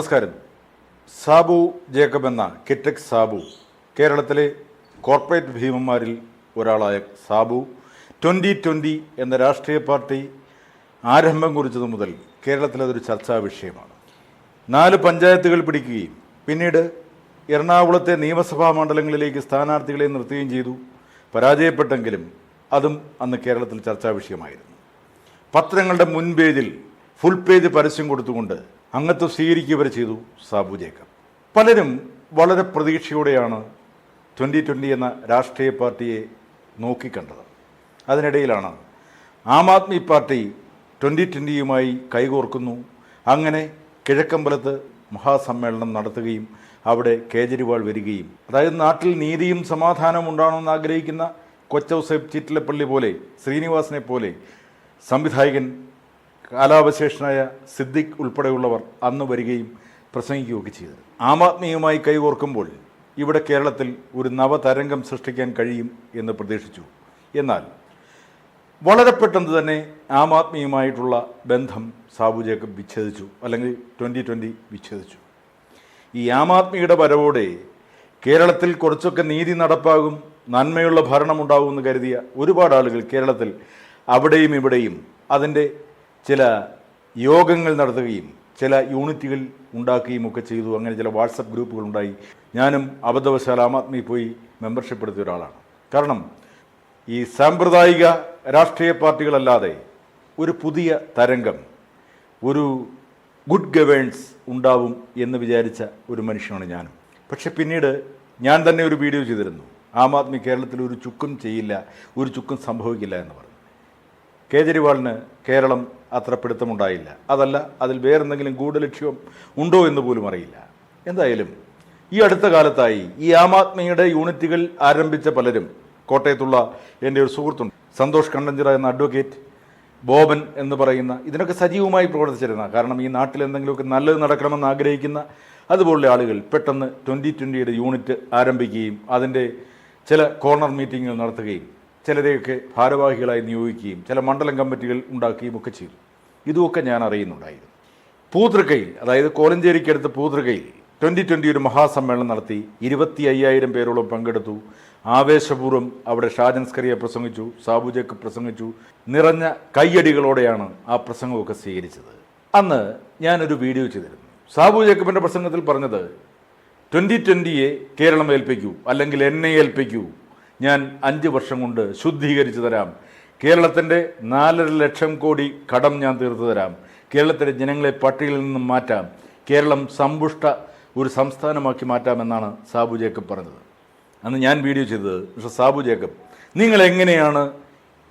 നമസ്കാരം. സാബു ജേക്കബ് എന്ന കിറ്റക് സാബു. കേരളത്തിലെ കോർപ്പറേറ്റ് ഭീമന്മാരിൽ ഒരാളായ സാബു ട്വന്റി ട്വന്റി എന്ന രാഷ്ട്രീയ പാർട്ടി ആരംഭം കുറിച്ചത് മുതൽ കേരളത്തിൽ അതൊരു ചർച്ചാ വിഷയമാണ്. നാല് പഞ്ചായത്തുകൾ പിടിക്കുകയും പിന്നീട് എറണാകുളത്തെ നിയമസഭാ മണ്ഡലങ്ങളിലേക്ക് സ്ഥാനാർത്ഥികളെ നിർത്തുകയും ചെയ്തു. പരാജയപ്പെട്ടെങ്കിലും അതും അന്ന് കേരളത്തിൽ ചർച്ചാ വിഷയമായിരുന്നു. പത്രങ്ങളുടെ മുൻപേജിൽ ഫുൾ പേജ് പരസ്യം കൊടുത്തുകൊണ്ട് അംഗത്വം സ്വീകരിക്കുക വരെ ചെയ്തു സാബു ജേക്കബ്. പലരും വളരെ പ്രതീക്ഷയോടെയാണ് ട്വന്റി ട്വന്റി എന്ന രാഷ്ട്രീയ പാർട്ടിയെ നോക്കിക്കണ്ടത്. അതിനിടയിലാണ് ആം ആദ്മി പാർട്ടി ട്വന്റി ട്വന്റിയുമായി കൈകോർക്കുന്നു. അങ്ങനെ കിഴക്കമ്പലത്ത് മഹാസമ്മേളനം നടത്തുകയും അവിടെ കേജ്രിവാൾ വരികയും അതായത് നാട്ടിൽ നീതിയും സമാധാനവും ഉണ്ടാകണമെന്ന് ആഗ്രഹിക്കുന്ന കൊച്ചൗസേബ് ചിറ്റിലപ്പള്ളി പോലെ ശ്രീനിവാസിനെ പോലെ സംവിധായകൻ കാലാവശേഷനായ സിദ്ദിഖ് ഉൾപ്പെടെയുള്ളവർ അന്ന് വരികയും പ്രസംഗിക്കുകയൊക്കെ ചെയ്തത് ആം ആദ്മിയുമായി കൈകോർക്കുമ്പോൾ ഇവിടെ കേരളത്തിൽ ഒരു നവതരംഗം സൃഷ്ടിക്കാൻ കഴിയും എന്ന് പ്രതീക്ഷിച്ചു. എന്നാൽ വളരെ പെട്ടെന്ന് തന്നെ ആം ആദ്മിയുമായിട്ടുള്ള ബന്ധം സാബു ജേക്കബ് വിച്ഛേദിച്ചു അല്ലെങ്കിൽ ട്വന്റി ട്വന്റി വിച്ഛേദിച്ചു. ഈ ആം ആദ്മിയുടെ വരവോടെ കേരളത്തിൽ കുറച്ചൊക്കെ നീതി നടപ്പാകും നന്മയുള്ള ഭരണമുണ്ടാകുമെന്ന് കരുതിയ ഒരുപാട് ആളുകൾ കേരളത്തിൽ അവിടെയും ഇവിടെയും അതിന്റെ ചില യോഗങ്ങൾ നടത്തുകയും ചില യൂണിറ്റുകൾ ഉണ്ടാക്കുകയും ഒക്കെ ചെയ്തു. അങ്ങനെ ചില വാട്സപ്പ് ഗ്രൂപ്പുകൾ ഉണ്ടായി. ഞാനും അബദ്ധവശാൽ ആം ആദ്മി പോയി മെമ്പർഷിപ്പ് എടുത്ത ഒരാളാണ്. കാരണം ഈ സാമ്പ്രദായിക രാഷ്ട്രീയ പാർട്ടികളല്ലാതെ ഒരു പുതിയ തരംഗം ഒരു ഗുഡ് ഗവേൺസ് ഉണ്ടാവും എന്ന് വിചാരിച്ച ഒരു മനുഷ്യനാണ് ഞാനും. പക്ഷെ പിന്നീട് ഞാൻ തന്നെ ഒരു വീഡിയോ ചെയ്തിരുന്നു. ആം ആദ്മി കേരളത്തിൽ ഒരു ചുക്കും ചെയ്യില്ല ഒരു ചുക്കും സംഭവിക്കില്ല എന്ന് പറഞ്ഞു. കേജ്രിവാളിന് കേരളം അത്ര പിടുത്തമുണ്ടായില്ല. അതല്ല അതിൽ വേറെന്തെങ്കിലും ഗൂഢലക്ഷ്യം ഉണ്ടോ എന്ന് പോലും അറിയില്ല. എന്തായാലും ഈ അടുത്ത കാലത്തായി ഈ ആം ആദ്മിയുടെ യൂണിറ്റുകൾ ആരംഭിച്ച പലരും കോട്ടയത്തുള്ള എന്റെ ഒരു സുഹൃത്തുണ്ട് സന്തോഷ് കണ്ണഞ്ചിറ എന്ന അഡ്വക്കേറ്റ് ബോബൻ എന്ന് പറയുന്ന ഇതിനൊക്കെ സജീവമായി പ്രവർത്തിച്ചിരുന്ന കാരണം ഈ നാട്ടിൽ എന്തെങ്കിലുമൊക്കെ നല്ലത് നടക്കണമെന്ന് ആഗ്രഹിക്കുന്ന അതുപോലുള്ള ആളുകൾ പെട്ടെന്ന് ട്വന്റി ട്വന്റിയുടെ യൂണിറ്റ് ആരംഭിക്കുകയും അതിന്റെ ചില കോർണർ മീറ്റിങ്ങുകൾ നടത്തുകയും ചിലരെയൊക്കെ ഭാരവാഹികളായി നിയോഗിക്കുകയും ചില മണ്ഡലം കമ്മിറ്റികൾ ഉണ്ടാക്കുകയും ഒക്കെ ചെയ്തു. ഇതുമൊക്കെ ഞാൻ അറിയുന്നുണ്ടായിരുന്നു. പൂതൃകയിൽ അതായത് കോലഞ്ചേരിക്കടുത്ത് പൂതൃകയിൽ ട്വന്റി ട്വന്റി ഒരു മഹാസമ്മേളനം നടത്തി ഇരുപത്തി അയ്യായിരം പേരോളം പങ്കെടുത്തു. ആവേശപൂർവം അവിടെ ഷാജൻ സ്കറിയ പ്രസംഗിച്ചു സാബു ജേക്കബ് പ്രസംഗിച്ചു. നിറഞ്ഞ കയ്യടികളോടെയാണ് ആ പ്രസംഗമൊക്കെ സ്വീകരിച്ചത്. അന്ന് ഞാനൊരു വീഡിയോ ചെയ്തിരുന്നു. സാബു ജേക്കബിന്റെ പ്രസംഗത്തിൽ പറഞ്ഞത് ട്വന്റി ട്വന്റിയെ കേരളം ഏൽപ്പിക്കൂ അല്ലെങ്കിൽ എന്നെ ഏൽപ്പിക്കൂ. ഞാൻ അഞ്ച് വർഷം കൊണ്ട് ശുദ്ധീകരിച്ചു തരാം. കേരളത്തിന്റെ നാലര ലക്ഷം കോടി കടം ഞാൻ തീർത്തു തരാം. കേരളത്തിലെ ജനങ്ങളെ പട്ടികയിൽ നിന്നും മാറ്റാം. കേരളം സമ്പുഷ്ട ഒരു സംസ്ഥാനമാക്കി മാറ്റാമെന്നാണ് സാബു ജേക്കബ് പറഞ്ഞത്. അന്ന് ഞാൻ വീഡിയോ ചെയ്തത് പക്ഷേ സാബു ജേക്കബ് നിങ്ങൾ എങ്ങനെയാണ്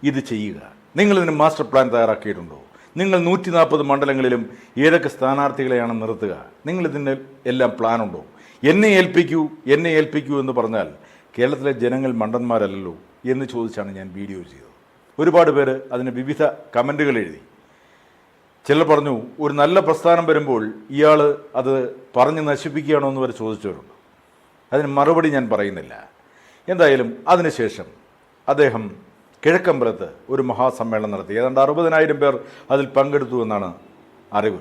ഇത് ചെയ്യുക? നിങ്ങളിതിന് മാസ്റ്റർ പ്ലാൻ തയ്യാറാക്കിയിട്ടുണ്ടോ? നിങ്ങൾ നൂറ്റി നാൽപ്പത് മണ്ഡലങ്ങളിലും ഏതൊക്കെ സ്ഥാനാർത്ഥികളെയാണ് നിർത്തുക? നിങ്ങളിതിന്റെ എല്ലാം പ്ലാനുണ്ടോ എന്നെ ഏൽപ്പിക്കൂ എന്നെ ഏൽപ്പിക്കൂ എന്ന് പറഞ്ഞാൽ കേരളത്തിലെ ജനങ്ങൾ മണ്ടന്മാരല്ലല്ലോ എന്ന് ചോദിച്ചാണ് ഞാൻ വീഡിയോ ചെയ്തത്. ഒരുപാട് പേര് അതിന് വിവിധ കമന്റുകൾ എഴുതി. ചിലർ പറഞ്ഞു ഒരു നല്ല പ്രസ്ഥാനം വരുമ്പോൾ ഇയാൾ അത് പറഞ്ഞ് നശിപ്പിക്കുകയാണോ എന്ന് വരെ ചോദിച്ചവരുണ്ട്. അതിന് മറുപടി ഞാൻ പറയുന്നില്ല. എന്തായാലും അതിനുശേഷം അദ്ദേഹം കിഴക്കമ്പലത്ത് ഒരു മഹാസമ്മേളനം നടത്തി. ഏതാണ്ട് അറുപതിനായിരം പേർ അതിൽ പങ്കെടുത്തു എന്നാണ് അറിവ്.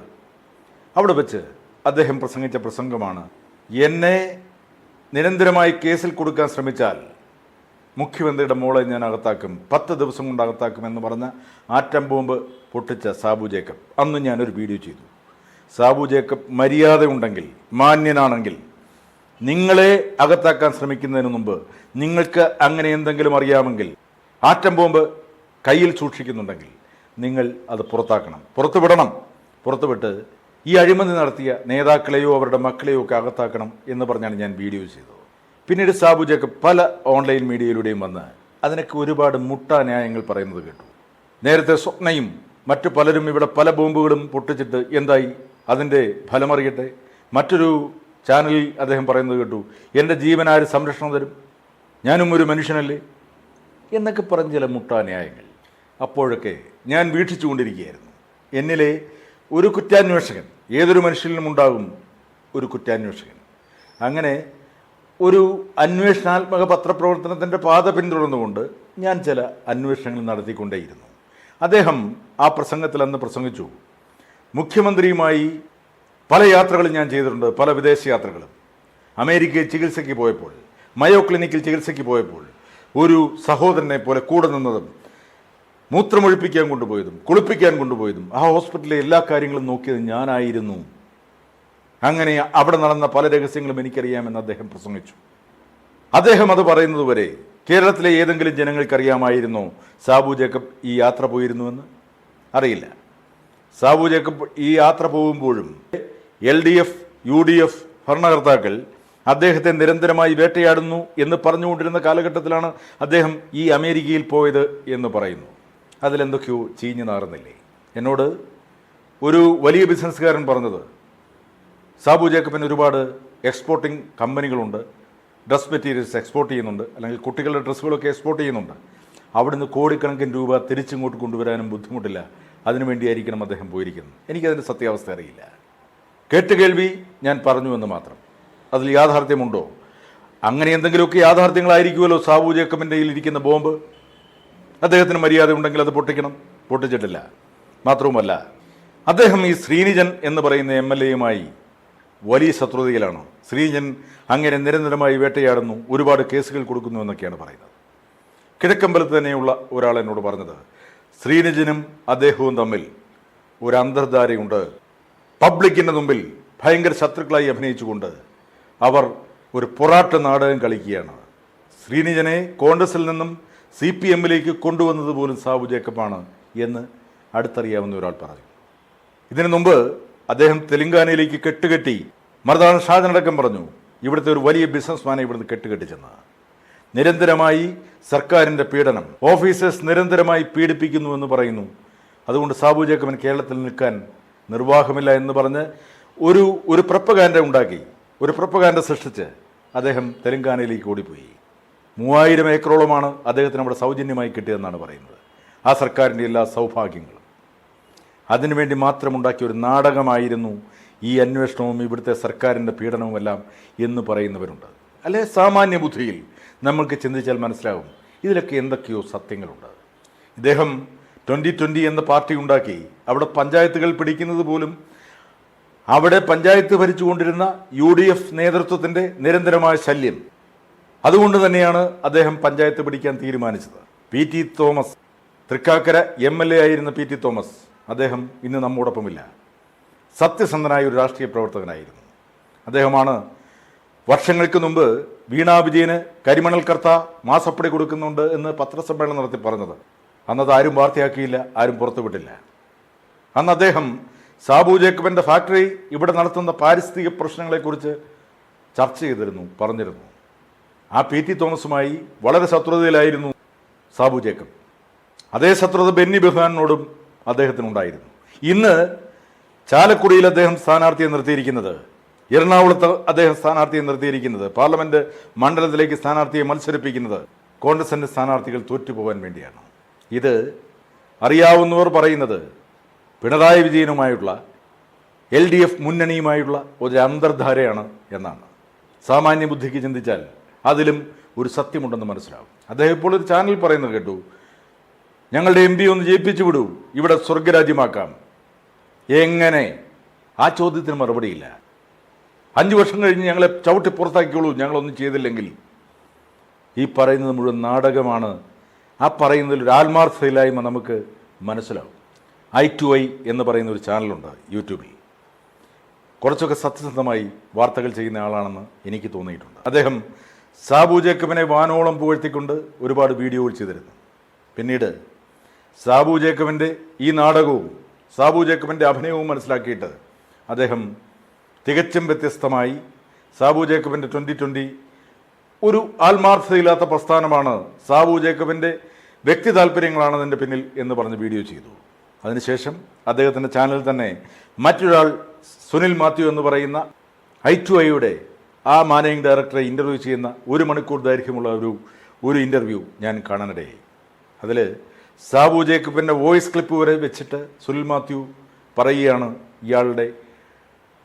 അവിടെ വെച്ച് അദ്ദേഹം പ്രസംഗിച്ച പ്രസംഗമാണ് എന്നെ നിരന്തരമായി കേസിൽ കൊടുക്കാൻ ശ്രമിച്ചാൽ മുഖ്യമന്ത്രിയുടെ മോളെ ഞാൻ അകത്താക്കും. പത്ത് ദിവസം കൊണ്ട് അകത്താക്കും എന്ന് പറഞ്ഞ ആറ്റം ബോംബ് പൊട്ടിച്ച സാബു ജേക്കബ്. അന്ന് ഞാനൊരു വീഡിയോ ചെയ്തു. സാബു ജേക്കബ് മര്യാദ ഉണ്ടെങ്കിൽ മാന്യനാണെങ്കിൽ നിങ്ങളെ അകത്താക്കാൻ ശ്രമിക്കുന്നതിന് മുമ്പ് നിങ്ങൾക്ക് അങ്ങനെ എന്തെങ്കിലും അറിയാമെങ്കിൽ ആറ്റം ബോംബ് കയ്യിൽ സൂക്ഷിക്കുന്നുണ്ടെങ്കിൽ നിങ്ങൾ അത് പുറത്താക്കണം. പുറത്തുവിടണം. പുറത്തുവിട്ട് ഈ അഴിമതി നടത്തിയ നേതാക്കളെയോ അവരുടെ മക്കളെയോ ഒക്കെ അകത്താക്കണം എന്ന് പറഞ്ഞാണ് ഞാൻ വീഡിയോ ചെയ്തത്. പിന്നീട് സാബു ജേക്കബ് പല ഓൺലൈൻ മീഡിയയിലൂടെയും വന്ന് അതിനൊക്കെ ഒരുപാട് മുട്ട ന്യായങ്ങൾ പറയുന്നത് കേട്ടു. നേരത്തെ സ്വപ്നയും മറ്റു പലരും ഇവിടെ പല ബോംബുകളും പൊട്ടിച്ചിട്ട് എന്തായി? അതിന്റെ ഫലമറിയട്ടെ? മറ്റൊരു ചാനലിൽ അദ്ദേഹം പറയുന്നത് കേട്ടു എന്റെ ജീവനാര് സംരക്ഷണം തരും? ഞാനും ഒരു മനുഷ്യനല്ലേ? എന്നൊക്കെ പറഞ്ഞ ചില മുട്ടാ ന്യായങ്ങൾ. അപ്പോഴൊക്കെ ഞാൻ വീക്ഷിച്ചുകൊണ്ടിരിക്കുകയായിരുന്നു. എന്നിലെ ഒരു കുറ്റാന്വേഷകൻ ഏതൊരു മനുഷ്യനിലും ഉണ്ടാകും ഒരു കുറ്റാന്വേഷകൻ. അങ്ങനെ ഒരു അന്വേഷണാത്മക പത്രപ്രവർത്തനത്തിന്റെ പാത പിന്തുടർന്നുകൊണ്ട് ഞാൻ ചില അന്വേഷണങ്ങൾ നടത്തിക്കൊണ്ടേയിരുന്നു. അദ്ദേഹം ആ പ്രസംഗത്തിൽ അന്ന് പ്രസംഗിച്ചു. മുഖ്യമന്ത്രിയുമായി പല യാത്രകളും ഞാൻ ചെയ്തിട്ടുണ്ട് പല വിദേശ യാത്രകളും. അമേരിക്കയിൽ ചികിത്സയ്ക്ക് പോയപ്പോൾ മയോ ക്ലിനിക്കിൽ ചികിത്സയ്ക്ക് പോയപ്പോൾ ഒരു സഹോദരനെ പോലെ കൂടെ നിന്നതും മൂത്രമൊഴിപ്പിക്കാൻ കൊണ്ടുപോയതും കുളിപ്പിക്കാൻ കൊണ്ടുപോയതും ആ ഹോസ്പിറ്റലിലെ എല്ലാ കാര്യങ്ങളും നോക്കിയത് ഞാനായിരുന്നു. അങ്ങനെ അവിടെ നടന്ന പല രഹസ്യങ്ങളും എനിക്കറിയാമെന്ന് അദ്ദേഹം പ്രസംഗിച്ചു. അദ്ദേഹം അത് പറയുന്നത് വരെ കേരളത്തിലെ ഏതെങ്കിലും ജനങ്ങൾക്കറിയാമായിരുന്നു സാബു ജേക്കബ് ഈ യാത്ര പോയിരുന്നുവെന്ന്? അറിയില്ല. സാബു ജേക്കബ് ഈ യാത്ര പോകുമ്പോഴും L D F U D F ഭരണകർത്താക്കൾ അദ്ദേഹത്തെ നിരന്തരമായി വേട്ടയാടുന്നു എന്ന് പറഞ്ഞുകൊണ്ടിരുന്ന കാലഘട്ടത്തിലാണ് അദ്ദേഹം ഈ അമേരിക്കയിൽ പോയത് എന്ന് പറയുന്നു. അതിലെന്തൊക്കെയോ ചീഞ്ഞു നാറുന്നില്ലേ? എന്നോട് ഒരു വലിയ ബിസിനസ്സുകാരൻ പറഞ്ഞത് സാബു ജേക്കബിന് ഒരുപാട് എക്സ്പോർട്ടിംഗ് കമ്പനികളുണ്ട്. ഡ്രസ് മെറ്റീരിയൽസ് എക്സ്പോർട്ട് ചെയ്യുന്നുണ്ട്. അല്ലെങ്കിൽ കുട്ടികളുടെ ഡ്രസ്സുകളൊക്കെ എക്സ്പോർട്ട് ചെയ്യുന്നുണ്ട്. അവിടുന്ന് കോടിക്കണക്കിന് രൂപ തിരിച്ചിങ്ങോട്ട് കൊണ്ടുവരാനും ബുദ്ധിമുട്ടില്ല. അതിനുവേണ്ടിയായിരിക്കണം അദ്ദേഹം പോയിരിക്കുന്നത്. എനിക്കതിന്റെ സത്യാവസ്ഥ അറിയില്ല. കേട്ടുകേൾവി ഞാൻ പറഞ്ഞു എന്ന് മാത്രം. അതിൽ യാഥാർത്ഥ്യമുണ്ടോ? അങ്ങനെ എന്തെങ്കിലുമൊക്കെ യാഥാർത്ഥ്യങ്ങളായിരിക്കുമല്ലോ സാബു ജേക്കബിന്റെ ഇരിക്കുന്ന ബോംബ്? അദ്ദേഹത്തിന് മര്യാദ ഉണ്ടെങ്കിൽ അത് പൊട്ടിക്കണം? പൊട്ടിച്ചിട്ടില്ല. മാത്രവുമല്ല അദ്ദേഹം ഈ ശ്രീനിജൻ എന്ന് പറയുന്ന എം എൽ എയുമായി വലിയ ശത്രുതയിലാണ്? ശ്രീജൻ അങ്ങനെ നിരന്തരമായി വേട്ടയാടുന്നു ഒരുപാട് കേസുകൾ കൊടുക്കുന്നു എന്നൊക്കെയാണ് പറയുന്നത്. കിഴക്കമ്പലത്ത് തന്നെയുള്ള ഒരാൾ എന്നോട് പറഞ്ഞത് ശ്രീനിജനും അദ്ദേഹവും തമ്മിൽ ഒരു അന്തർധാരയുണ്ട്. പബ്ലിക്കിന്റെ മുമ്പിൽ ഭയങ്കര ശത്രുക്കളായി അഭിനയിച്ചുകൊണ്ട് അവർ ഒരു പൊറാട്ട് നാടകം കളിക്കുകയാണ്. ശ്രീനിജനെ കോൺഗ്രസിൽ നിന്നും സി പി എമ്മിലേക്ക് കൊണ്ടുവന്നത് പോലും സാബു ജേക്കബാണ് എന്ന് അടുത്തറിയാവുന്ന ഒരാൾ പറഞ്ഞു. ഇതിനു മുമ്പ് അദ്ദേഹം തെലങ്കാനയിലേക്ക് കെട്ടുകെട്ടി മർദാന ഷാജനടക്കം പറഞ്ഞു ഇവിടുത്തെ ഒരു വലിയ ബിസിനസ്മാനെ ഇവിടുന്ന് കെട്ടുകെട്ടിച്ചെന്ന്. നിരന്തരമായി സർക്കാരിന്റെ പീഡനം ഓഫീസേഴ്സ് നിരന്തരമായി പീഡിപ്പിക്കുന്നു എന്ന് പറയുന്നു. അതുകൊണ്ട് സാബു ജേക്കബൻ കേരളത്തിൽ നിൽക്കാൻ നിർവാഹമില്ല എന്ന് പറഞ്ഞ് ഒരു ഒരു പ്രപ്പകാൻഡ ഉണ്ടാക്കി ഒരു പ്രപ്പകാൻഡ സൃഷ്ടിച്ച് അദ്ദേഹം തെലങ്കാനയിലേക്ക് ഓടിപ്പോയി. മൂവായിരം ഏക്കറോളമാണ് അദ്ദേഹത്തിന് അവിടെ സൗജന്യമായി കിട്ടിയതെന്നാണ് പറയുന്നത്. ആ സർക്കാരിന്റെ എല്ലാ സൗഭാഗ്യങ്ങളും അതിനുവേണ്ടി മാത്രമുണ്ടാക്കിയ ഒരു നാടകമായിരുന്നു ഈ അന്വേഷണവും ഇവിടുത്തെ സർക്കാരിന്റെ പീഡനവുമെല്ലാം എന്ന് പറയുന്നവരുണ്ട്. അല്ലെ? സാമാന്യ ബുദ്ധിയിൽ നമ്മൾക്ക് ചിന്തിച്ചാൽ മനസ്സിലാകും ഇതിലൊക്കെ എന്തൊക്കെയോ സത്യങ്ങളുണ്ട്. ഇദ്ദേഹം ട്വന്റി ട്വന്റി എന്ന പാർട്ടി ഉണ്ടാക്കി അവിടെ പഞ്ചായത്തുകൾ പിടിക്കുന്നത് പോലും അവിടെ പഞ്ചായത്ത് ഭരിച്ചുകൊണ്ടിരുന്ന യു ഡി എഫ് നേതൃത്വത്തിന്റെ നിരന്തരമായ ശല്യം. അതുകൊണ്ട് തന്നെയാണ് അദ്ദേഹം പഞ്ചായത്ത് പിടിക്കാൻ തീരുമാനിച്ചത്. P T Thomas Thrikkakara M L A ആയിരുന്ന പി ടി തോമസ്. അദ്ദേഹം ഇന്ന് നമ്മോടൊപ്പമില്ല. സത്യസന്ധനായ ഒരു രാഷ്ട്രീയ പ്രവർത്തകനായിരുന്നു. അദ്ദേഹമാണ് വർഷങ്ങൾക്ക് മുമ്പ് വീണാ വിജയന് കരിമണൽ കർത്ത മാസപ്പടി കൊടുക്കുന്നുണ്ട് എന്ന് പത്രസമ്മേളനം നടത്തി പറഞ്ഞത്. അന്നത് ആരും വാർത്തയാക്കിയില്ല ആരും പുറത്തുവിട്ടില്ല. അന്ന് അദ്ദേഹം സാബു ജേക്കബിന്റെ ഫാക്ടറി ഇവിടെ നടത്തുന്ന പാരിസ്ഥിതിക പ്രശ്നങ്ങളെക്കുറിച്ച് ചർച്ച ചെയ്തിരുന്നു പറഞ്ഞിരുന്നു. ആ പി ടി തോമസുമായി വളരെ ശത്രുതയിലായിരുന്നു സാബു ജേക്കബ്. അതേ ശത്രുത ബെന്നി ബെഹാനോടും അദ്ദേഹത്തിനുണ്ടായിരുന്നു. ഇന്ന് ചാലക്കുടിയിൽ അദ്ദേഹം സ്ഥാനാർത്ഥിയെ നിർത്തിയിരിക്കുന്നത് എറണാകുളത്ത് അദ്ദേഹം സ്ഥാനാർത്ഥിയെ നിർത്തിയിരിക്കുന്നത് പാർലമെന്റ് മണ്ഡലത്തിലേക്ക് സ്ഥാനാർത്ഥിയെ മത്സരിപ്പിക്കുന്നത് കോൺഗ്രസിന്റെ സ്ഥാനാർത്ഥികൾ തോറ്റുപോകാൻ വേണ്ടിയാണ്. ഇത് അറിയാവുന്നവർ പറയുന്നത് പിണറായി വിജയനുമായുള്ള എൽ ഡി എഫ് മുന്നണിയുമായുള്ള ഒരു അന്തർധാരയാണ് എന്നാണ്. സാമാന്യ ബുദ്ധിക്ക് ചിന്തിച്ചാൽ അതിലും ഒരു സത്യമുണ്ടെന്ന് മനസ്സിലാവും. അദ്ദേഹം ഇപ്പോൾ ഒരു ചാനൽ പറയുന്നത് കേട്ടു ഞങ്ങളുടെ എം പി ഒന്ന് ജയിപ്പിച്ചു വിടൂ. ഇവിടെ സ്വർഗരാജ്യമാക്കാം എങ്ങനെ? ആ ചോദ്യത്തിന് മറുപടിയില്ല. അഞ്ച് വർഷം കഴിഞ്ഞ് ഞങ്ങളെ ചവിട്ടി പുറത്താക്കിയോളൂ ഞങ്ങളൊന്നും ചെയ്തില്ലെങ്കിൽ. ഈ പറയുന്നത് മുഴുവൻ നാടകമാണ്. ആ പറയുന്നതിൽ ഒരു ആത്മാർത്ഥതയില്ലായ്മ നമുക്ക് മനസ്സിലാവും. ഐ ടു ഐ എന്ന് പറയുന്ന ഒരു ചാനലുണ്ട് യൂട്യൂബിൽ. കുറച്ചൊക്കെ സത്യസന്ധമായി വാർത്തകൾ ചെയ്യുന്ന ആളാണെന്ന് എനിക്ക് തോന്നിയിട്ടുണ്ട്. അദ്ദേഹം സാബു ജേക്കബിനെ വാനോളം പുകഴ്ത്തിക്കൊണ്ട് ഒരുപാട് വീഡിയോകൾ ചെയ്തിരുന്നു. പിന്നീട് സാബു ജേക്കബിന്റെ ഈ നാടകവും സാബു ജേക്കബിന്റെ അഭിനയവും മനസ്സിലാക്കിയിട്ട് അദ്ദേഹം തികച്ചും വ്യത്യസ്തമായി സാബു ജേക്കബിന്റെ ട്വന്റി ട്വന്റി ഒരു ആത്മാർത്ഥതയില്ലാത്ത പ്രസ്ഥാനമാണ് സാബു ജേക്കബിന്റെ വ്യക്തി താല്പര്യങ്ങളാണ് അതിന്റെ പിന്നിൽ എന്ന് പറഞ്ഞ് വീഡിയോ ചെയ്തു. അതിനുശേഷം അദ്ദേഹത്തിന്റെ ചാനലിൽ തന്നെ മറ്റൊരാൾ സുനിൽ മാത്യു എന്ന് പറയുന്ന ഐ ടു ഐയുടെ ആ മാനേജിംഗ് ഡയറക്ടറെ ഇന്റർവ്യൂ ചെയ്യുന്ന ഒരു മണിക്കൂർ ദൈർഘ്യമുള്ള ഒരു ഒരു ഇന്റർവ്യൂ ഞാൻ കാണാനിടയായി. അതിൽ സാബു ജേക്കബിന്റെ വോയിസ് ക്ലിപ്പ് വരെ വെച്ചിട്ട് സുനിൽ മാത്യു പറയുകയാണ് ഇയാളുടെ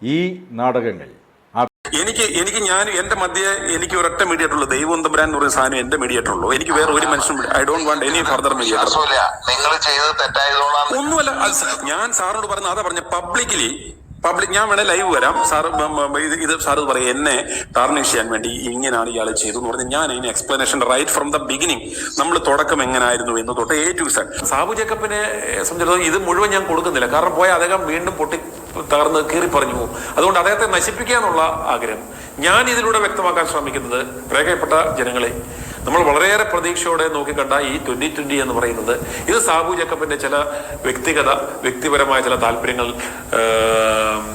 ഈ നാടകങ്ങൾ. എനിക്ക് എനിക്ക് ഞാൻ എന്റെ മധ്യ എനിക്ക് ഒരൊറ്റ മീഡിയേറ്റർ ഉള്ളൂ ദൈവം തമ്പുരാൻ എന്ന് പറയുന്ന സാധനം എന്റെ മീഡിയേറ്റർ ഉള്ളൂ എനിക്ക് വേറെ ഒരു മനുഷ്യൻ I don't want any further mediator ഒന്നുമല്ല ഞാൻ സാറിനോട് പറഞ്ഞ അതാ പറഞ്ഞ പബ്ലിക്കലി പബ്ലിക് ഞാൻ വേണേ ലൈവ് വരാം. സാർ ഇത് ഇത് സാർ പറയും എന്നെ ടാർണിഷ് ചെയ്യാൻ വേണ്ടി ഇങ്ങനെയാണ് ഇയാൾ ചെയ്തു എന്ന് പറഞ്ഞ് ഞാൻ അതിന് explanation right from the beginning നമ്മൾ തുടക്കം എങ്ങനെയായിരുന്നു എന്ന് തൊട്ട് എ ടു സെഡ് സാബു ജേക്കബിനെ സംബന്ധിച്ചിടത്തോളം ഇത് മുഴുവൻ ഞാൻ കൊടുക്കുന്നില്ല. കാരണം പോയ അദ്ദേഹം വീണ്ടും പൊട്ടി തകർന്ന് കീറി പറഞ്ഞു പോകും. അതുകൊണ്ട് അദ്ദേഹത്തെ നശിപ്പിക്കുക എന്നുള്ള ആഗ്രഹം. ഞാൻ ഇതിലൂടെ വ്യക്തമാക്കാൻ ശ്രമിക്കുന്നത് പ്രിയപ്പെട്ട ജനങ്ങളെ നമ്മൾ വളരെയേറെ പ്രതീക്ഷയോടെ നോക്കിക്കണ്ട ഈ ട്വന്റി ട്വന്റി എന്ന് പറയുന്നത്. ഇത് സാബു ജേക്കബിന്റെ ചില വ്യക്തിഗത വ്യക്തിപരമായ ചില താല്പര്യങ്ങൾ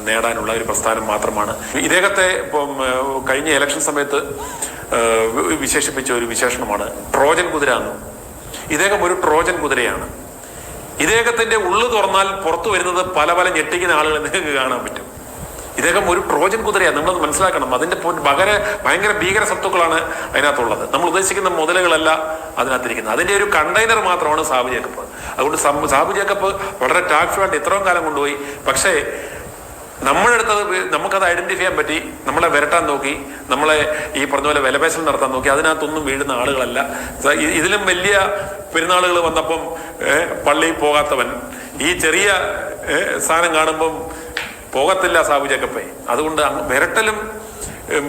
നേടാനുള്ള ഒരു പ്രസ്ഥാനം മാത്രമാണ്. ഇദ്ദേഹത്തെ ഇപ്പം കഴിഞ്ഞ ഇലക്ഷൻ സമയത്ത് വിശേഷിപ്പിച്ച ഒരു വിശേഷണമാണ്. ട്രോജൻ കുതിര എന്ന് ഇദ്ദേഹം ഒരു ട്രോജൻ കുതിരയാണ്. ഇദ്ദേഹത്തിന്റെ ഉള്ളു തുറന്നാൽ പുറത്തു വരുന്നത് പല പല ഞെട്ടിക്കുന്ന ആളുകളെ നിങ്ങൾക്ക് കാണാൻ പറ്റും. ഇദ്ദേഹം ഒരു ട്രോജൻ കുതിരയാണ് നമ്മളത് മനസ്സിലാക്കണം. അതിന്റെ പകര ഭയങ്കര ഭീകര സത്തുക്കളാണ് അതിനകത്തുള്ളത്. നമ്മൾ ഉദ്ദേശിക്കുന്ന മുതലുകളല്ല അതിനകത്തിരിക്കുന്നത്. അതിന്റെ ഒരു കണ്ടെയ്നർ മാത്രമാണ് സാബു ജേക്കബ്. അതുകൊണ്ട് സാബു ജേക്കബ് വളരെ ടാക്സുമായിട്ട് ഇത്രയും കാലം കൊണ്ടുപോയി. പക്ഷേ നമ്മളെടുത്തത് നമുക്കത് ഐഡന്റിഫൈ ചെയ്യാൻ പറ്റി. നമ്മളെ വരട്ടാൻ നോക്കി. നമ്മളെ ഈ പറഞ്ഞ പോലെ വിലപേശൽ നടത്താൻ നോക്കി. അതിനകത്തൊന്നും വീഴുന്ന ആളുകളല്ല. ഇതിലും വലിയ പെരുന്നാളുകൾ വന്നപ്പം പള്ളിയിൽ പോകാത്തവൻ ഈ ചെറിയ സാധനം കാണുമ്പം പോകത്തില്ല സാബു ജേക്കപ്പേ അതുകൊണ്ട് വിരട്ടലും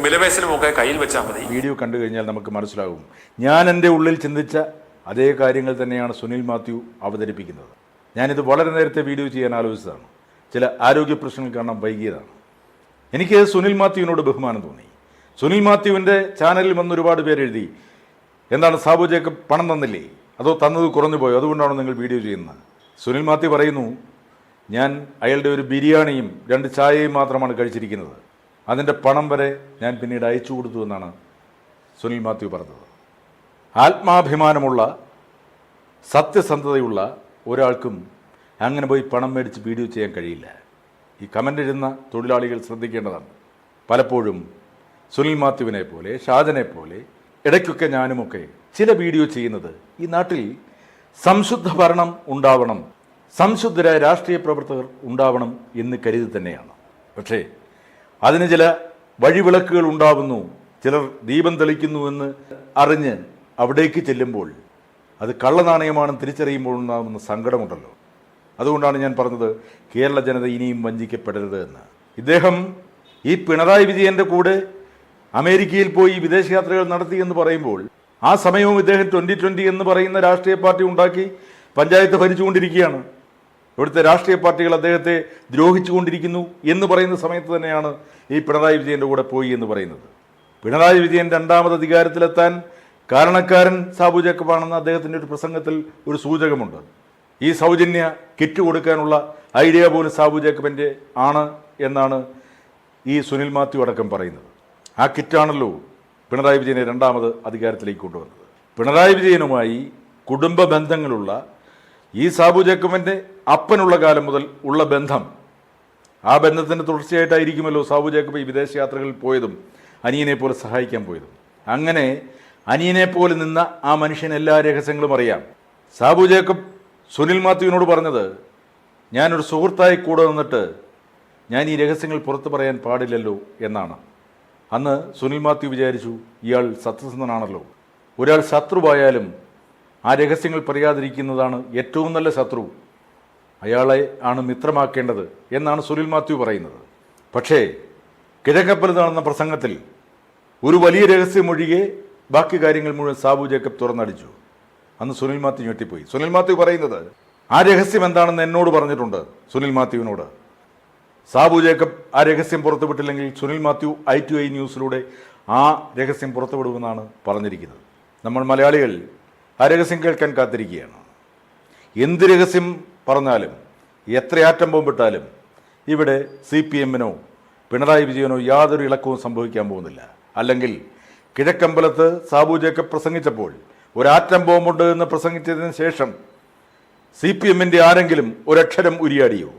വിലപേശലും ഒക്കെ കയ്യിൽ വെച്ചാൽ മതി. വീഡിയോ കണ്ടു കഴിഞ്ഞാൽ നമുക്ക് മനസ്സിലാകും. ഞാൻ എന്റെ ഉള്ളിൽ ചിന്തിച്ച അതേ കാര്യങ്ങൾ തന്നെയാണ് സുനിൽ മാത്യു അവതരിപ്പിക്കുന്നത്. ഞാനിത് വളരെ നേരത്തെ വീഡിയോ ചെയ്യാൻ ആലോചിച്ചതാണ്. ചില ആരോഗ്യ പ്രശ്നങ്ങൾ കാരണം വൈകിയതാണ്. എനിക്ക് സുനിൽ മാത്യുവിനോട് ബഹുമാനം തോന്നി. സുനിൽ മാത്യുവിന്റെ ചാനലിൽ വന്ന് ഒരുപാട് എഴുതി എന്താണ് സാബു ജേക്കബ് പണം തന്നില്ലേ? അതോ തന്നത് കുറഞ്ഞു പോയോ? അതുകൊണ്ടാണോ നിങ്ങൾ വീഡിയോ ചെയ്യുന്നത്? സുനിൽ മാത്യു പറയുന്നു ഞാൻ അയാളുടെ ഒരു ബിരിയാണിയും രണ്ട് ചായയും മാത്രമാണ് കഴിച്ചിരിക്കുന്നത്. അതിന്റെ പണം വരെ ഞാൻ പിന്നീട് അയച്ചു കൊടുത്തു എന്നാണ് സുനിൽ മാത്യു പറഞ്ഞത്. ആത്മാഭിമാനമുള്ള സത്യസന്ധതയുള്ള ഒരാൾക്കും അങ്ങനെ പോയി പണം മേടിച്ച് വീഡിയോ ചെയ്യാൻ കഴിയില്ല. ഈ കമന്റ് ഇരുന്ന തൊഴിലാളികൾ ശ്രദ്ധിക്കേണ്ടതാണ്. പലപ്പോഴും സുനിൽ മാത്യുവിനെ പോലെ ഷാജനെ പോലെ ഇടയ്ക്കൊക്കെ ഞാനുമൊക്കെ ചില വീഡിയോ ചെയ്യുന്നത് ഈ നാട്ടിൽ സംശുദ്ധ ഭരണം ഉണ്ടാവണം സംശുദ്ധരായ രാഷ്ട്രീയ പ്രവർത്തകർ ഉണ്ടാവണം എന്ന് കരുതി തന്നെയാണ്. പക്ഷേ അതിന് ചില വഴിവിളക്കുകൾ ഉണ്ടാവുന്നു. ചിലർ ദീപം തെളിക്കുന്നുവെന്ന് അറിഞ്ഞ് അവിടേക്ക് ചെല്ലുമ്പോൾ അത് കള്ളനാണയമാണെന്ന് തിരിച്ചറിയുമ്പോൾ ഉണ്ടാകുന്ന സങ്കടമുണ്ടല്ലോ. അതുകൊണ്ടാണ് ഞാൻ പറഞ്ഞത് കേരള ജനത ഇനിയും വഞ്ചിക്കപ്പെടരുത് എന്ന്. ഇദ്ദേഹം ഈ പിണറായി വിജയന്റെ കൂടെ അമേരിക്കയിൽ പോയി വിദേശയാത്രകൾ നടത്തി എന്ന് പറയുമ്പോൾ ആ സമയവും ഇദ്ദേഹം ട്വന്റി ട്വന്റി എന്ന് പറയുന്ന രാഷ്ട്രീയ പാർട്ടി ഉണ്ടാക്കി പഞ്ചായത്ത് ഭരിച്ചുകൊണ്ടിരിക്കുകയാണ്. ഇവിടുത്തെ രാഷ്ട്രീയ പാർട്ടികൾ അദ്ദേഹത്തെ ദ്രോഹിച്ചുകൊണ്ടിരിക്കുന്നു എന്ന് പറയുന്ന സമയത്ത് തന്നെയാണ് ഈ പിണറായി വിജയന്റെ കൂടെ പോയി എന്ന് പറയുന്നത്. പിണറായി വിജയൻ രണ്ടാമത് അധികാരത്തിലെത്താൻ കാരണക്കാരൻ സാബു ജേക്കബാണെന്ന് അദ്ദേഹത്തിന്റെ ഒരു പ്രസംഗത്തിൽ ഒരു സൂചകമുണ്ട്. ഈ സൗജന്യ കിറ്റ് കൊടുക്കാനുള്ള ഐഡിയ പോലും സാബു ജേക്കബിന്റെ ആണ് എന്നാണ് ഈ സുനിൽ മാത്യു അടക്കം പറയുന്നത്. ആ കിറ്റാണല്ലോ പിണറായി വിജയനെ രണ്ടാമത് അധികാരത്തിലേക്ക് കൊണ്ടുവന്നത്. പിണറായി വിജയനുമായി കുടുംബ ബന്ധങ്ങളുള്ള ഈ സാബു ജേക്കബിന്റെ അപ്പനുള്ള കാലം മുതൽ ഉള്ള ബന്ധം ആ ബന്ധത്തിന്റെ തുടർച്ചയായിട്ടായിരിക്കുമല്ലോ സാബു ജേക്കബ് ഈ വിദേശ യാത്രകളിൽ പോയതും അനിയനെ പോലെ സഹായിക്കാൻ പോയതും. അങ്ങനെ അനിയനെ പോലെ നിന്ന ആ മനുഷ്യൻ എല്ലാ രഹസ്യങ്ങളും അറിയാം. സാബു ജേക്കബ് സുനിൽ മാത്യുവിനോട് പറഞ്ഞത് ഞാനൊരു സുഹൃത്തായി കൂടെ നിന്നിട്ട് ഞാൻ ഈ രഹസ്യങ്ങൾ പുറത്തു പറയാൻ പാടില്ലല്ലോ എന്നാണ്. അന്ന് സുനിൽ മാത്യു വിചാരിച്ചു ഇയാൾ സത്യസന്ധനാണല്ലോ. ഒരാൾ ശത്രുവായാലും ആ രഹസ്യങ്ങൾ പറയാതിരിക്കുന്നതാണ് ഏറ്റവും നല്ല ശത്രു. അയാളെ ആണ് മിത്രമാക്കേണ്ടത് എന്നാണ് സുനിൽ മാത്യു പറയുന്നത്. പക്ഷേ കിഴക്കപ്പൽ നടന്ന പ്രസംഗത്തിൽ ഒരു വലിയ രഹസ്യമൊഴികെ ബാക്കി കാര്യങ്ങൾ മുഴുവൻ സാബു ജേക്കബ് തുറന്നടിച്ചു. അന്ന് സുനിൽ മാത്യു ഞെട്ടിപ്പോയി. സുനിൽ മാത്യു പറയുന്നത് ആ രഹസ്യം എന്താണെന്ന് എന്നോട് പറഞ്ഞിട്ടുണ്ട് സുനിൽ മാത്യുവിനോട്. സാബു ജേക്കബ് ആ രഹസ്യം പുറത്തുവിട്ടില്ലെങ്കിൽ Sunil Mathew I to I ന്യൂസിലൂടെ ആ രഹസ്യം പുറത്തുവിടുമെന്നാണ് പറഞ്ഞിരിക്കുന്നത്. നമ്മൾ മലയാളികൾ ആ രഹസ്യം കേൾക്കാൻ കാത്തിരിക്കുകയാണ്. എന്ത് രഹസ്യം പറഞ്ഞാലും എത്ര ആറ്റം ബോംബിട്ടാലും ഇവിടെ സി പി എമ്മിനോ പിണറായി വിജയനോ യാതൊരു ഇളക്കവും സംഭവിക്കാൻ പോകുന്നില്ല. അല്ലെങ്കിൽ കിഴക്കമ്പലത്ത് സാബു ജേക്കബ് പ്രസംഗിച്ചപ്പോൾ ഒരാറ്റം ബോംബുണ്ട് എന്ന് പ്രസംഗിച്ചതിന് ശേഷം സി പി എമ്മിന്റെ ആരെങ്കിലും ഒരക്ഷരം ഉരിയാടിയോ?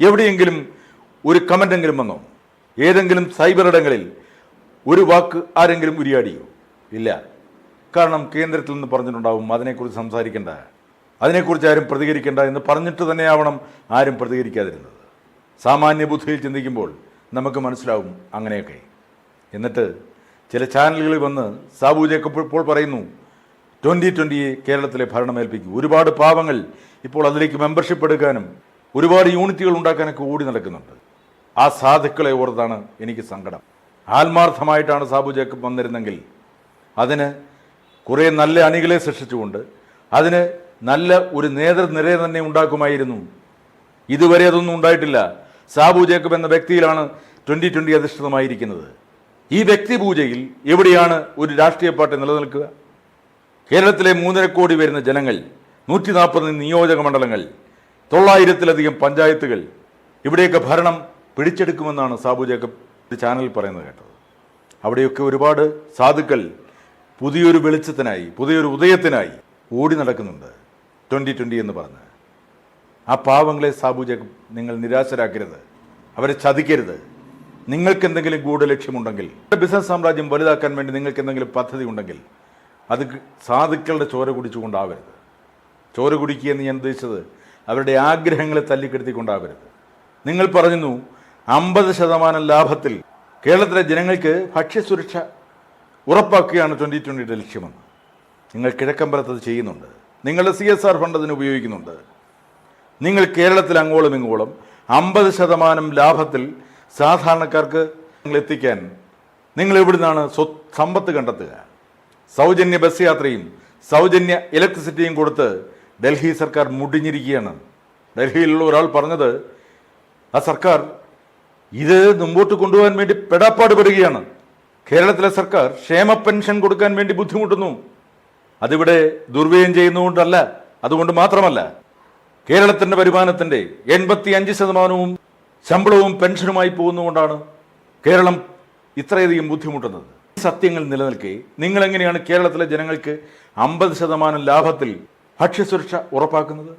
എവിടെയെങ്കിലും ഒരു കമന്റെങ്കിലും വന്നോ? ഏതെങ്കിലും സൈബർ ഇടങ്ങളിൽ ഒരു വാക്ക് ആരെങ്കിലും ഉരിയാടിയോ? ഇല്ല. കാരണം കേന്ദ്രത്തിൽ നിന്ന് പറഞ്ഞിട്ടുണ്ടാവും അതിനെക്കുറിച്ച് സംസാരിക്കേണ്ട. അതിനെക്കുറിച്ച് ആരും പ്രതികരിക്കേണ്ട എന്ന് പറഞ്ഞിട്ട് തന്നെയാവണം ആരും പ്രതികരിക്കാതിരുന്നത്. സാമാന്യ ബുദ്ധിയിൽ ചിന്തിക്കുമ്പോൾ നമുക്ക് മനസ്സിലാവും അങ്ങനെയൊക്കെ. എന്നിട്ട് ചില ചാനലുകളിൽ വന്ന് സാബു ജേക്കബ് ഇപ്പോൾ പറയുന്നു ട്വന്റി ട്വന്റിയെ കേരളത്തിലെ ഭരണമേൽപ്പിക്കും ഒരുപാട് പാവങ്ങൾ ഇപ്പോൾ അതിലേക്ക് മെമ്പർഷിപ്പ് എടുക്കാനും ഒരുപാട് യൂണിറ്റുകൾ ഉണ്ടാക്കാനൊക്കെ ഓടി നടക്കുന്നുണ്ട്. ആ സാധുക്കളെ ഓർത്താണ് എനിക്ക് സങ്കടം. ആത്മാർത്ഥമായിട്ടാണ് സാബു ജേക്കബ് വന്നിരുന്നെങ്കിൽ അതിന് കുറേ നല്ല അണികളെ സൃഷ്ടിച്ചുകൊണ്ട് അതിന് നല്ല ഒരു നേതൃനിരയെ തന്നെ ഉണ്ടാക്കുമായിരുന്നു. ഇതുവരെ അതൊന്നും ഉണ്ടായിട്ടില്ല. സാബു ജേക്കബ് എന്ന വ്യക്തിയിലാണ് ട്വന്റി ട്വന്റി അധിഷ്ഠിതമായിരിക്കുന്നത്. ഈ വ്യക്തി പൂജയിൽ എവിടെയാണ് ഒരു രാഷ്ട്രീയ പാർട്ടി നിലനിൽക്കുക? കേരളത്തിലെ മൂന്നര കോടി വരുന്ന ജനങ്ങൾ നൂറ്റി നാൽപ്പത് നിയോജക മണ്ഡലങ്ങൾ തൊള്ളായിരത്തിലധികം പഞ്ചായത്തുകൾ ഇവിടെയൊക്കെ ഭരണം പിടിച്ചെടുക്കുമെന്നാണ് സാബു ജേക്കബ് ചാനലിൽ പറയുന്നത് കേട്ടത്. അവിടെയൊക്കെ ഒരുപാട് സാധുക്കൾ പുതിയൊരു വെളിച്ചത്തിനായി പുതിയൊരു ഉദയത്തിനായി ഓടി നടക്കുന്നുണ്ട് ട്വന്റി ട്വന്റി എന്ന് പറഞ്ഞ്. ആ പാവങ്ങളെ സാബു ജേക്കബ് നിങ്ങൾ നിരാശരാക്കരുത്. അവരെ ചതിക്കരുത്. നിങ്ങൾക്ക് എന്തെങ്കിലും ഗൂഢലക്ഷ്യമുണ്ടെങ്കിൽ ബിസിനസ് സാമ്രാജ്യം വലുതാക്കാൻ വേണ്ടി നിങ്ങൾക്ക് എന്തെങ്കിലും പദ്ധതി ഉണ്ടെങ്കിൽ അത് സാധുക്കളുടെ ചോര കുടിച്ചുകൊണ്ടാവരുത്. ചോര കുടിക്കുക എന്ന് ഞാൻ ഉദ്ദേശിച്ചത് അവരുടെ ആഗ്രഹങ്ങളെ തല്ലിക്കെടുത്തിക്കൊണ്ടാവരുത്. നിങ്ങൾ പറഞ്ഞു അമ്പത് ശതമാനം ലാഭത്തിൽ കേരളത്തിലെ ജനങ്ങൾക്ക് ഭക്ഷ്യസുരക്ഷ ഉറപ്പാക്കുകയാണ് ട്വന്റി ട്വന്റിയുടെ ലക്ഷ്യമെന്ന് നിങ്ങൾ കിഴക്കമ്പലത്ത് അത് ചെയ്യുന്നുണ്ട്. നിങ്ങളുടെ സി എസ് ആർ ഫണ്ട് അതിന് ഉപയോഗിക്കുന്നുണ്ട്. നിങ്ങൾ കേരളത്തിൽ അങ്ങോളം ഇങ്ങോളം അമ്പത് ശതമാനം ലാഭത്തിൽ സാധാരണക്കാർക്ക് നിങ്ങൾ എത്തിക്കാൻ നിങ്ങൾ എവിടുന്നാണ് സ്വ സമ്പത്ത് കണ്ടെത്തുക? സൗജന്യ ബസ് യാത്രയും സൗജന്യ ഇലക്ട്രിസിറ്റിയും കൊടുത്ത് ഡൽഹി സർക്കാർ മുടിഞ്ഞിരിക്കുകയാണ്. ഡൽഹിയിലുള്ള ഒരാൾ പറഞ്ഞത് ആ സർക്കാർ ഇത് മുമ്പോട്ട് കൊണ്ടുപോകാൻ വേണ്ടി പെടാപ്പാട് പെടുകയാണ്. കേരളത്തിലെ സർക്കാർ ക്ഷേമ പെൻഷൻ കൊടുക്കാൻ വേണ്ടി ബുദ്ധിമുട്ടുന്നു. അതിവിടെ ദുർവ്യയം ചെയ്യുന്നതുകൊണ്ടല്ല അതുകൊണ്ട് മാത്രമല്ല കേരളത്തിന്റെ വരുമാനത്തിന്റെ എൺപത്തി അഞ്ച് ശതമാനവും ശമ്പളവും പെൻഷനുമായി പോകുന്നതുകൊണ്ടാണ് കേരളം ഇത്രയധികം ബുദ്ധിമുട്ടുന്നത്. സത്യങ്ങൾ നിലനിൽക്കെ നിങ്ങൾ എങ്ങനെയാണ് കേരളത്തിലെ ജനങ്ങൾക്ക് അമ്പത് ശതമാനം ലാഭത്തിൽ ഭക്ഷ്യസുരക്ഷ ഉറപ്പാക്കുന്നത്?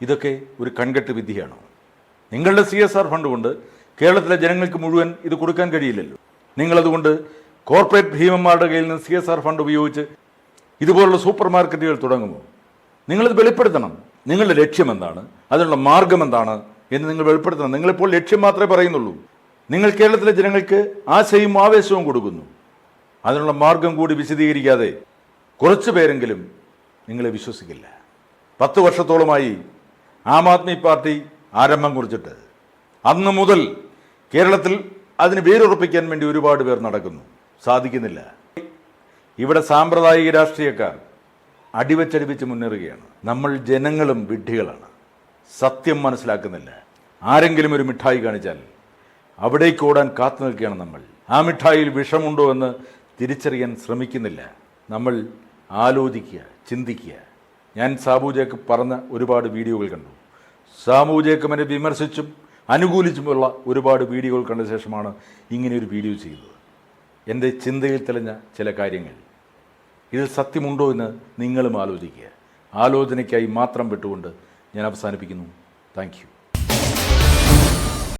ഇതൊക്കെ ഒരു കൺകെട്ട് വിദ്യയാണ്. നിങ്ങളുടെ സി എസ് ആർ ഫണ്ട് കൊണ്ട് കേരളത്തിലെ ജനങ്ങൾക്ക് മുഴുവൻ ഇത് കൊടുക്കാൻ കഴിയില്ലല്ലോ. നിങ്ങളതുകൊണ്ട് കോർപ്പറേറ്റ് ഭീമന്മാരുടെ കയ്യിൽ നിന്ന് സി എസ് ആർ ഫണ്ട് ഉപയോഗിച്ച് ഇതുപോലുള്ള സൂപ്പർ മാർക്കറ്റുകൾ തുടങ്ങുമോ? നിങ്ങളിത് വെളിപ്പെടുത്തണം. നിങ്ങളുടെ ലക്ഷ്യം എന്താണ്? അതിനുള്ള മാർഗം എന്താണ് എന്ന് നിങ്ങൾ വെളിപ്പെടുത്തണം. നിങ്ങളിപ്പോൾ ലക്ഷ്യം മാത്രമേ പറയുന്നുള്ളൂ. നിങ്ങൾ കേരളത്തിലെ ജനങ്ങൾക്ക് ആശയും ആവേശവും കൊടുക്കുന്നു. അതിനുള്ള മാർഗം കൂടി വിശദീകരിക്കാതെ കുറച്ചു പേരെങ്കിലും നിങ്ങളെ വിശ്വസിക്കില്ല. പത്ത് വർഷത്തോളമായി ആം ആദ്മി പാർട്ടി ആരംഭം കുറിച്ചിട്ട്. അന്ന് മുതൽ കേരളത്തിൽ അതിന് വേരുറപ്പിക്കാൻ വേണ്ടി ഒരുപാട് പേർ നടക്കുന്നു. സാധിക്കുന്നില്ല. ഇവിടെ സാമ്പ്രദായിക രാഷ്ട്രീയക്കാർ അടിവച്ചടിപ്പിച്ച് മുന്നേറുകയാണ്. നമ്മൾ ജനങ്ങളും വിഡ്ഢികളാണ്. സത്യം മനസ്സിലാക്കുന്നില്ല. ആരെങ്കിലും ഒരു മിഠായി കാണിച്ചാൽ അവിടേക്ക് ഓടാൻ കാത്തു നിൽക്കുകയാണ് നമ്മൾ. ആ മിഠായിയിൽ വിഷമുണ്ടോ എന്ന് തിരിച്ചറിയാൻ ശ്രമിക്കുന്നില്ല. നമ്മൾ ആലോചിക്കുക ചിന്തിക്കുക. ഞാൻ സാബു ജേക്കബ് പറഞ്ഞ ഒരുപാട് വീഡിയോകൾ കണ്ടു. സാബു ജേക്കബിനെ വിമർശിച്ചും അനുകൂലിച്ചുമുള്ള ഒരുപാട് വീഡിയോകൾ കണ്ട ശേഷമാണ് ഇങ്ങനെ ഒരു വീഡിയോ ചെയ്യുന്നത്. എന്റെ ചിന്തയിൽ തെളിഞ്ഞ ചില കാര്യങ്ങൾ. ഇതിൽ സത്യമുണ്ടോ എന്ന് നിങ്ങളും ആലോചിക്കുക. ആലോചനയ്ക്കായി മാത്രം വിട്ടുകൊണ്ട് ഞാൻ അവസാനിപ്പിക്കുന്നു. താങ്ക്